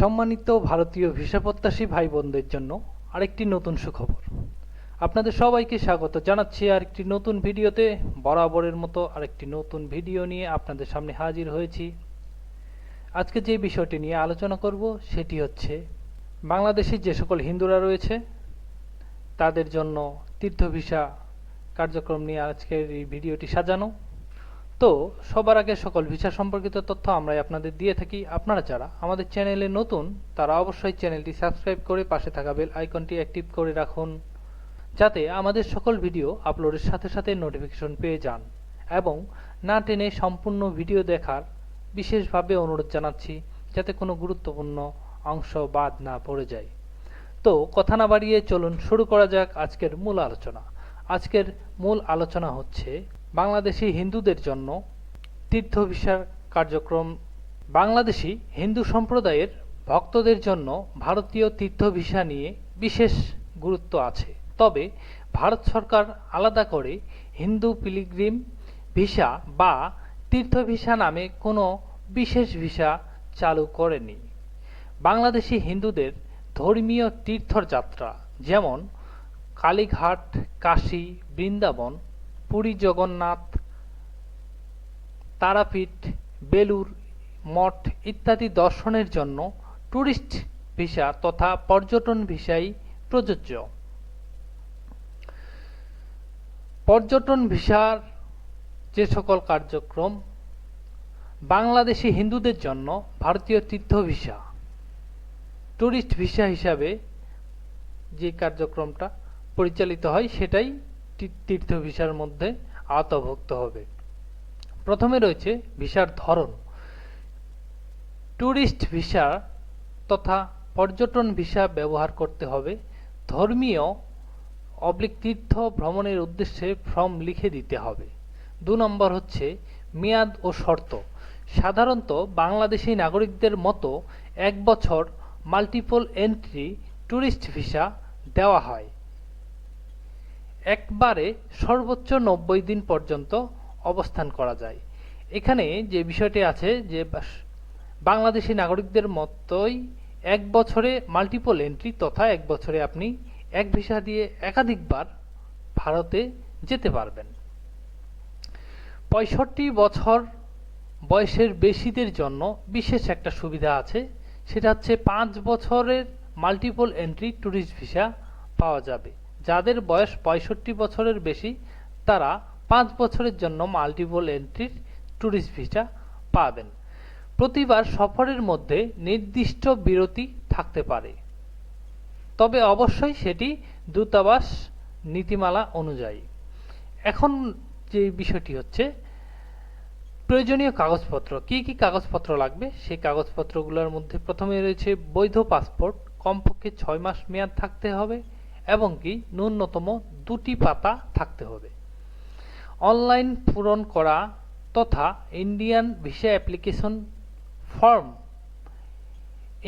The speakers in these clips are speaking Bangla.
সম্মানিত ভারতীয় ভিসা প্রত্যাশী ভাই বোনদের জন্য আরেকটি নতুন সুখবর। আপনাদের সবাইকে স্বাগত জানাচ্ছি আরেকটি নতুন ভিডিওতে। বরাবরের মতো আরেকটি নতুন ভিডিও নিয়ে আপনাদের সামনে হাজির হয়েছি। আজকে যে বিষয়টি নিয়ে আলোচনা করব সেটি হচ্ছে বাংলাদেশে যে সকল হিন্দুরা রয়েছে, তাদের জন্য তীর্থ ভিসা কার্যক্রম নিয়ে আজকের এই ভিডিওটি সাজানো। তো সবার আগে সকল ভিসা সম্পর্কিত তথ্য আমরাই আপনাদের দিয়ে থাকি। আপনারা যারা আমাদের চ্যানেলে নতুন, তারা অবশ্যই চ্যানেলটি সাবস্ক্রাইব করে পাশে থাকা বেল আইকনটি অ্যাক্টিভ করে রাখুন, যাতে আমাদের সকল ভিডিও আপলোডের সাথে সাথে নোটিফিকেশন পেয়ে যান এবং না টেনে সম্পূর্ণ ভিডিও দেখার বিশেষভাবে অনুরোধ জানাচ্ছি, যাতে কোনো গুরুত্বপূর্ণ অংশ বাদ না পড়ে যায়। তো কথা না বাড়িয়ে চলুন শুরু করা যাক আজকের মূল আলোচনা। আজকের মূল আলোচনা হচ্ছে বাংলাদেশি হিন্দুদের জন্য তীর্থ ভিসার কার্যক্রম, বাংলাদেশি হিন্দু সম্প্রদায়ের ভক্তদের জন্য ভারতীয় তীর্থ ভিসা নিয়ে বিশেষ গুরুত্ব আছে। তবে ভারত সরকার আলাদা করে হিন্দু পিলিগ্রিম ভিসা বা তীর্থ ভিসা নামে কোনো বিশেষ ভিসা চালু করেনি। বাংলাদেশি হিন্দুদের ধর্মীয় তীর্থযাত্রা যেমন কালীঘাট, কাশী, বৃন্দাবন পুরী জগন্নাথ, তারাপীঠ বেলুর মঠ ইত্যাদি দর্শনের জন্য ট্যুরিস্ট ভিসা তথা পর্যটন ভিসাই প্রযোজ্য। পর্যটন ভিসার যে সকল কার্যক্রম, বাংলাদেশি হিন্দুদের জন্য ভারতীয় তীর্থ ভিসা ট্যুরিস্ট ভিসা হিসাবে যে কার্যক্রমটা পরিচালিত হয় সেটাই তীর্থ ভিসার মধ্যে আওতাভুক্ত হবে। প্রথমে রয়েছে ভিসার ধরন। ট্যুরিস্ট ভিসা তথা পর্যটন ভিসা ব্যবহার করতে হবে। ধর্মীয় অবলিক তীর্থ ভ্রমণের উদ্দেশ্যে ফর্ম লিখে দিতে হবে। দু নম্বর হচ্ছে মেয়াদ ও শর্ত। সাধারণত বাংলাদেশি নাগরিকদের মতো এক বছর মাল্টিপল এন্ট্রি ট্যুরিস্ট ভিসা দেওয়া হয়। একবারে সর্বোচ্চ নব্বই দিন পর্যন্ত অবস্থান করা যায়। এখানে যে বিষয়টি আছে যে বাংলাদেশি নাগরিকদের মতোই এক বছরে মাল্টিপল এন্ট্রি তথা এক বছরে আপনি এক ভিসা দিয়ে একাধিকবার ভারতে যেতে পারবেন। পঁয়ষট্টি বছর বয়সের বেশিদের জন্য বিশেষ একটা সুবিধা আছে, সেটা হচ্ছে পাঁচ বছরের মাল্টিপল এন্ট্রি ট্যুরিস্ট ভিসা পাওয়া যাবে। যাদের বয়স পঁয়ষট্টি বছরের বেশি, তারা পাঁচ বছরের জন্য মাল্টিপল এন্ট্রির ট্যুরিস্ট ভিসা পাবেন। প্রতিবার সফরের মধ্যে নির্দিষ্ট বিরতি থাকতে পারে। তবে অবশ্যই সেটি দূতাবাস নীতিমালা অনুযায়ী। এখন যে বিষয়টি হচ্ছে, প্রয়োজনীয় কাগজপত্র, কি কি কাগজপত্র লাগবে? সেই কাগজপত্রগুলোর মধ্যে প্রথমে রয়েছে বৈধ পাসপোর্ট, কমপক্ষে ছয় মাস মেয়াদ থাকতে হবে। এবং কি ন্যূনতম দুটি পাতা থাকতে হবে। অনলাইন পূরণ করা তথা Indian visa application form,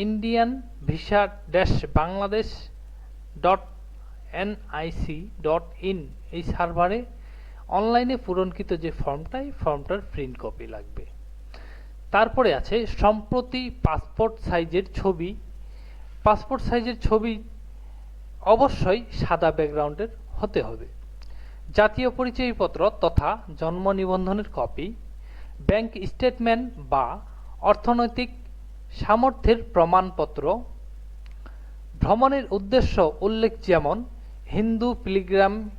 Indian visa dash Bangladesh dot NIC dot in এই সার্ভারে অনলাইনে পূরণকৃত যে ফর্মটা এই ফর্মটার প্রিন্ট কপি লাগবে। তারপরে আছে সম্প্রতি পাসপোর্ট সাইজের ছবি। পাসপোর্ট সাইজের ছবি অবশ্যই সাদা ব্যাকগ্রাউন্ডের হতে হবে। জাতীয় পরিচয়পত্র তথা জন্ম নিবন্ধনের কপি, ব্যাংক স্টেটমেন্ট বা অর্থনৈতিক সামর্থ্যের প্রমাণপত্র, ভ্রমণের উদ্দেশ্য উল্লেখ যেমন হিন্দু পিলিগ্রাম,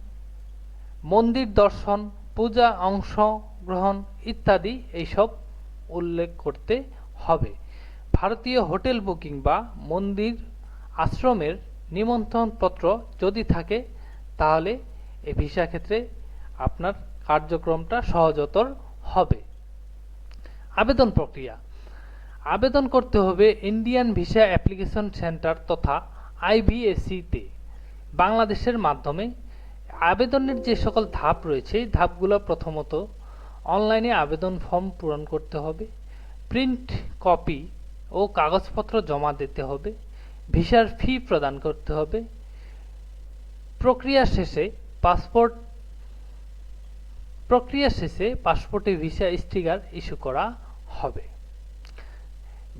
মন্দির দর্শন, পূজা অংশগ্রহণ ইত্যাদি এইসব উল্লেখ করতে হবে। ভারতীয় হোটেল বুকিং বা মন্দির আশ্রমের নিমন্ত্রণপত্র যদি থাকে, তাহলে এই ভিসা ক্ষেত্রে আপনার কার্যক্রমটা সহজতর হবে। আবেদন প্রক্রিয়া। আবেদন করতে হবে ইন্ডিয়ান ভিসা অ্যাপ্লিকেশন সেন্টার তথা আইভিএসিতে বাংলাদেশের মাধ্যমে আবেদনের যে সকল ধাপ রয়েছে ধাপগুলো প্রথমত অনলাইনে আবেদন ফর্ম পূরণ করতে হবে, প্রিন্ট কপি ও কাগজপত্র জমা দিতে হবে ভিসার ফি প্রদান করতে হবে। প্রক্রিয়া শেষে পাসপোর্ট প্রক্রিয়া শেষে পাসপোর্টে ভিসা স্টিকার ইস্যু করা হবে।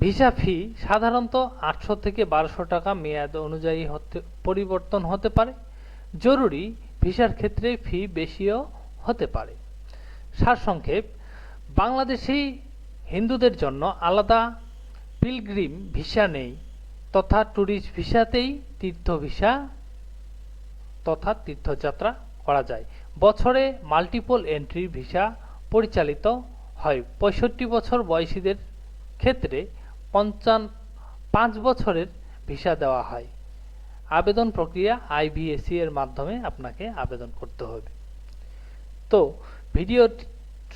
ভিসা ফি সাধারণত আটশো থেকে বারোশো টাকা মেয়াদ অনুযায়ী হতে পরিবর্তন হতে পারে। জরুরি ভিসার ক্ষেত্রে ফি বেশিও হতে পারে। সারসংক্ষেপ, বাংলাদেশি হিন্দুদের জন্য আলাদা পিলগ্রিম ভিসা নেই। তথা ট্যুরিস্ট ভিসাতেই তীর্থ ভিসা তথা তীর্থযাত্রা করা যায়। বছরে মাল্টিপল এন্ট্রি ভিসা পরিচালিত হয়। পঁয়ষট্টি বছর বয়সীদের ক্ষেত্রে পঞ্চান, পাঁচ বছরের ভিসা দেওয়া হয়। আবেদন প্রক্রিয়া আইবিএসি এর মাধ্যমে আপনাকে আবেদন করতে হবে। তো ভিডিও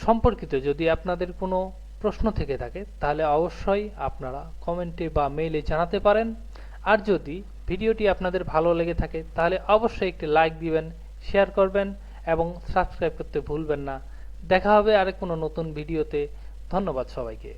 সম্পর্কিত যদি আপনাদের কোনো প্রশ্ন থেকে থাকে, তাহলে অবশ্যই আপনারা কমেন্টে বা মেইলে জানাতে পারেন। আর যদি ভিডিওটি আপনাদের ভালো লেগে থাকে, তাহলে অবশ্যই একটি লাইক দিবেন শেয়ার করবেন এবং সাবস্ক্রাইব করতে ভুলবেন না। দেখা হবে আরেক কোনো নতুন ভিডিওতে। ধন্যবাদ সবাইকে।